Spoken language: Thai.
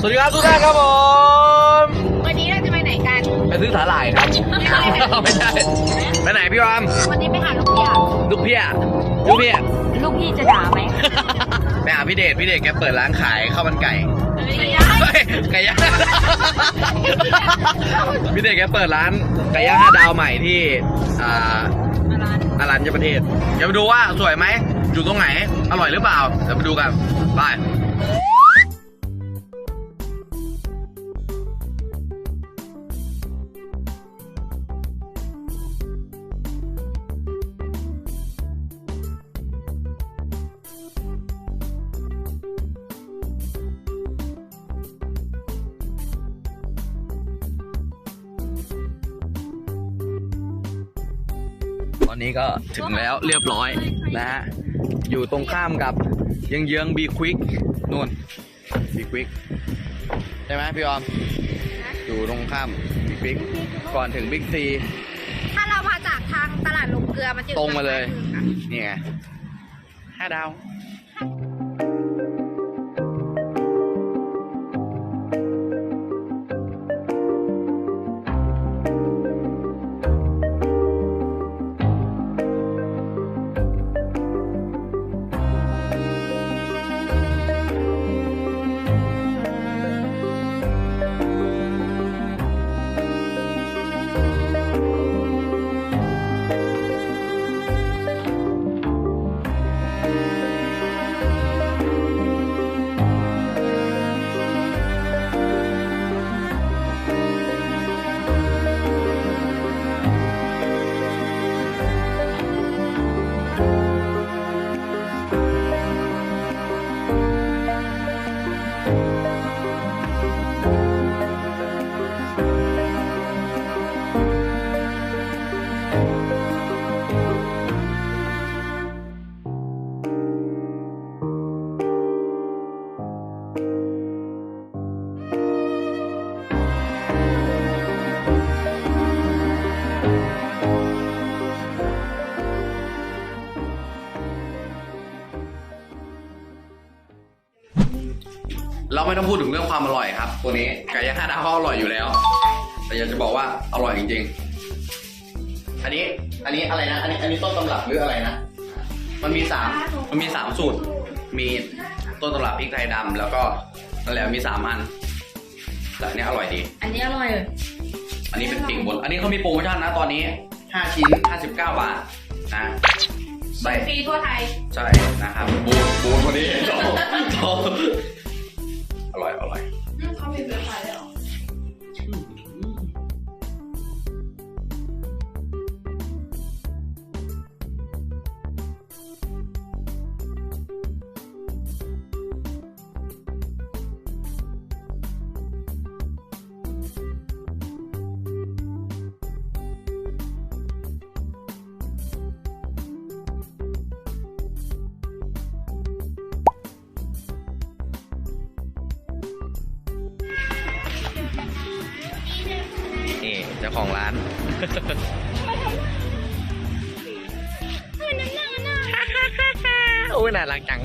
สวัสดีครับทุกท่านครับผม วันนี้เราจะไปไหนกัน ไปซื้อสาหร่ายครับ ไม่ใช่ ไปไหนพี่รามวันนี้ไปหาลูกเพียลูกเพี้ยลูกเพี้ยลูกพี่จะด่าไหมไปหาพี่เดชพี่เดชแกเปิดร้านขายข้าวมันไก่ไม่ได้เฮ้ยไก่ย่างพี่เดชแกเปิดร้านไก่ย่างห้าดาวใหม่ที่อ่าอารัญญประเทศเดี๋ยวไปดูว่าสวยไหมอยู่ตรงไหน อร่อยหรือเปล่า เดี๋ยวไปดูกัน ไป ตอนนี้ก็ถึงแล้วเรียบร้อยนะฮะ อยู่ตรงข้ามกับเยื้องเยื้องบีควิกนู่นบีควิกใช่ไหมพี่ออม อยู่ตรงข้ามบีควิกก่อนถึงบิ๊กซี ถ้าเรามาจากทางตลาดลงเกลือมันจะอตรงมาเลยทงซ้มือค่ะนี่ไงห้าดาว เราไม่ต้องพูดถึงเรื่องความอร่อยครับ ตัวนี้ไก่ย่างห้าดาวเขาอร่อยอยู่แล้ว แต่อยากจะบอกว่าอร่อยจริง ๆ อันนี้ อันนี้อะไรนะ อันนี้อันนี้ต้นตำรับหรืออะไรนะ มันมีสามมันมีสามสูตร มีต้นตำรับพริกไทยดำแล้วก็นั่นแหละมีสามอันแต่อันนี้อร่อยดี อันนี้อร่อยเลยอันนี้เป็นปิ่งบน อันนี้เขามีโปรโมชั่นนะตอนนี้5ชิ้น59บาทนะ ใส่ฟรีทั่วไทย ใช่นะครับบูนบูนพอดีโตอร่อยอร่อยเขามีเว็บไซต์เลยเหรอ เจ้าของร้านโอ้ยน่ารักจังเ